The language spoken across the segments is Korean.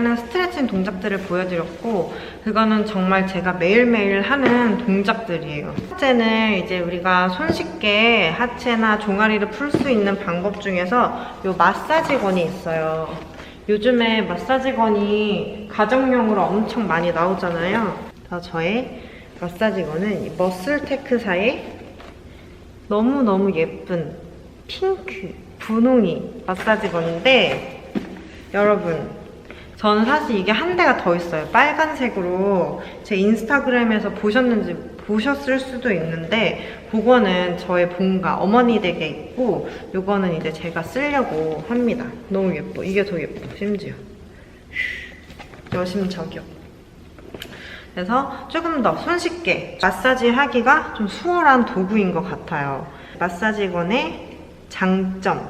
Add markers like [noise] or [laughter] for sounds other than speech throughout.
하는 스트레칭 동작들을 보여드렸고 그거는 정말 제가 매일매일 하는 동작들이에요. 하체는 이제 우리가 손쉽게 하체나 종아리를 풀 수 있는 방법 중에서 요 마사지건이 있어요. 요즘에 마사지건이 가정용으로 엄청 많이 나오잖아요. 저의 마사지건은 이 머슬테크사의 너무너무 예쁜 핑크 분홍이 마사지건인데 여러분 저는 사실 이게 한 대가 더 있어요 빨간색으로 제 인스타그램에서 보셨는지 보셨을 수도 있는데 그거는 저의 본가 어머니 댁에 있고 요거는 이제 제가 쓰려고 합니다 너무 예뻐 이게 더 예뻐 심지어 여심저격 그래서 조금 더 손쉽게 마사지 하기가 좀 수월한 도구인 것 같아요. 마사지건의 장점.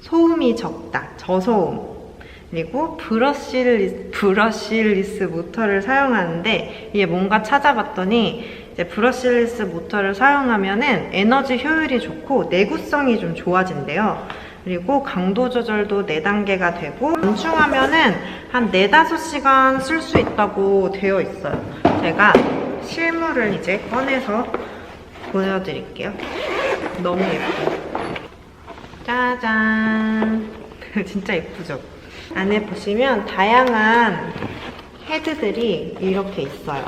소음이 적다. 저소음. 그리고 브러쉬리스, 브러쉬리스 모터를 사용하는데 이게 뭔가 찾아봤더니 이제 브러쉬리스 모터를 사용하면은 에너지 효율이 좋고 내구성이 좀 좋아진대요. 그리고 강도 조절도 4단계가 되고 연충하면은 한 4, 5시간 쓸 수 있다고 되어 있어요. 제가 실물을 이제 꺼내서 보여드릴게요. 너무 예뻐요. 짜잔. [laughs] 진짜 예쁘죠? 안에 보시면 다양한 헤드들이 이렇게 있어요.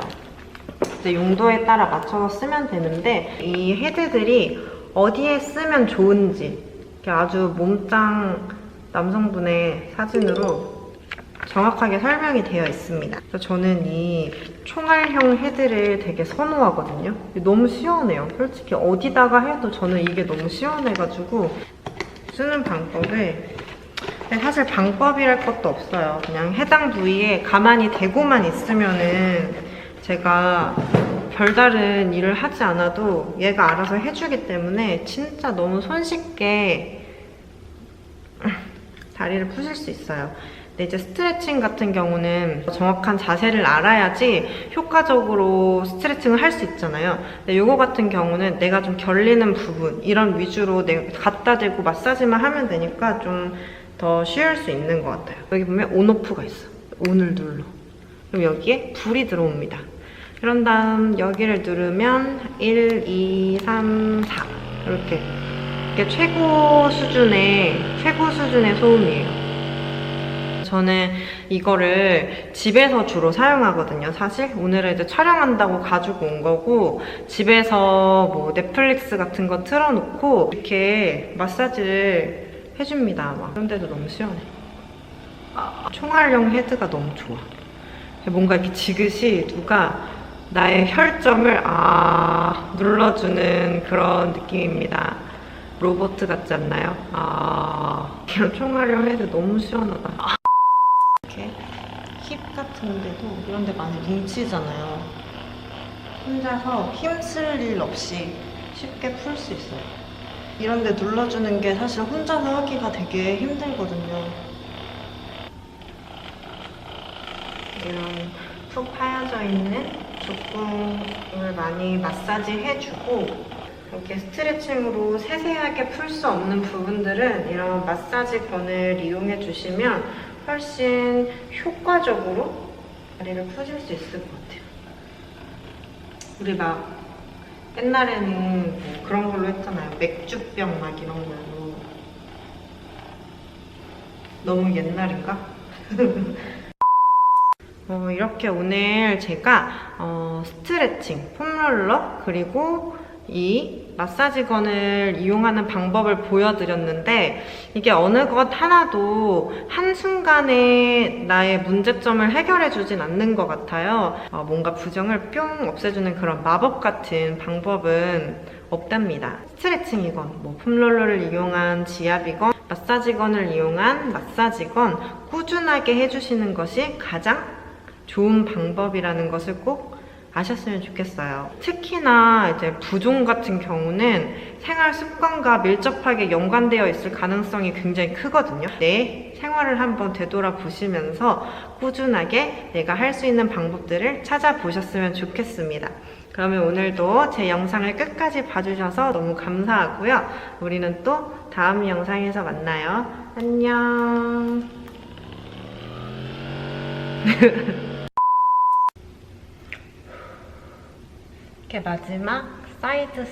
이제 용도에 따라 맞춰서 쓰면 되는데 이 헤드들이 어디에 쓰면 좋은지 이렇게 아주 몸짱 남성분의 사진으로 정확하게 설명이 되어 있습니다. 저는 이 총알형 헤드를 되게 선호하거든요. 너무 시원해요. 솔직히 어디다가 해도 저는 이게 너무 시원해가지고 쓰는 방법을 근데 사실 방법이랄 것도 없어요. 그냥 해당 부위에 가만히 대고만 있으면은 제가 별다른 일을 하지 않아도 얘가 알아서 해주기 때문에 진짜 너무 손쉽게 다리를 푸실 수 있어요. 근데 이제 스트레칭 같은 경우는 정확한 자세를 알아야지 효과적으로 스트레칭을 할 수 있잖아요. 근데 이거 같은 경우는 내가 좀 결리는 부분 이런 위주로 내가 갖다 대고 마사지만 하면 되니까 좀 더 쉬울 수 있는 것 같아요. 여기 보면 온오프가 있어. 온을 눌러. 그럼 여기에 불이 들어옵니다. 그런 다음 여기를 누르면 1, 2, 3, 4 이렇게 이게 최고 수준의 최고 수준의 소음이에요. 저는 이거를 집에서 주로 사용하거든요, 사실. 오늘은 이제 촬영한다고 가지고 온 거고, 집에서 뭐 넷플릭스 같은 거 틀어놓고, 이렇게 마사지를 해줍니다. 막. 그런데도 너무 시원해. 아, 총알용 헤드가 너무 좋아. 뭔가 이렇게 지그시 누가 나의 혈점을 아 눌러주는 그런 느낌입니다. 로봇 같지 않나요? 아 이런 총알용 헤드 너무 시원하다. 아, 이렇게 힙 같은 데도 이런 데 많이 뭉치잖아요. 혼자서 힘 쓸 일 없이 쉽게 풀 수 있어요. 이런 데 눌러주는 게 사실 혼자서 하기가 되게 힘들거든요. 이런 푹 파여져 있는 족궁을 많이 마사지 해주고 이렇게 스트레칭으로 세세하게 풀 수 없는 부분들은 이런 마사지 건을 이용해 주시면 훨씬 효과적으로 다리를 푸실 수 있을 것 같아요. 우리 막 옛날에는 뭐 그런 걸로 했잖아요. 맥주병 막 이런 걸로. 너무 옛날인가? [laughs] 어, 이렇게 오늘 제가 어, 스트레칭, 폼롤러 그리고 이 마사지건을 이용하는 방법을 보여드렸는데 이게 어느 것 하나도 한순간에 나의 문제점을 해결해 주진 않는 것 같아요. 어, 뭔가 부정을 뿅 없애주는 그런 마법 같은 방법은 없답니다. 스트레칭이건 뭐 폼롤러를 이용한 지압이건 마사지건을 이용한 마사지건 꾸준하게 해주시는 것이 가장 좋은 방법이라는 것을 꼭 아셨으면 좋겠어요. 특히나 이제 부종 같은 경우는 생활 습관과 밀접하게 연관되어 있을 가능성이 굉장히 크거든요. 내 생활을 한번 되돌아보시면서 꾸준하게 내가 할 수 있는 방법들을 찾아보셨으면 좋겠습니다. 그러면 오늘도 제 영상을 끝까지 봐주셔서 너무 감사하고요. 우리는 또 다음 영상에서 만나요. 안녕. [laughs] 이렇게 마지막 사이드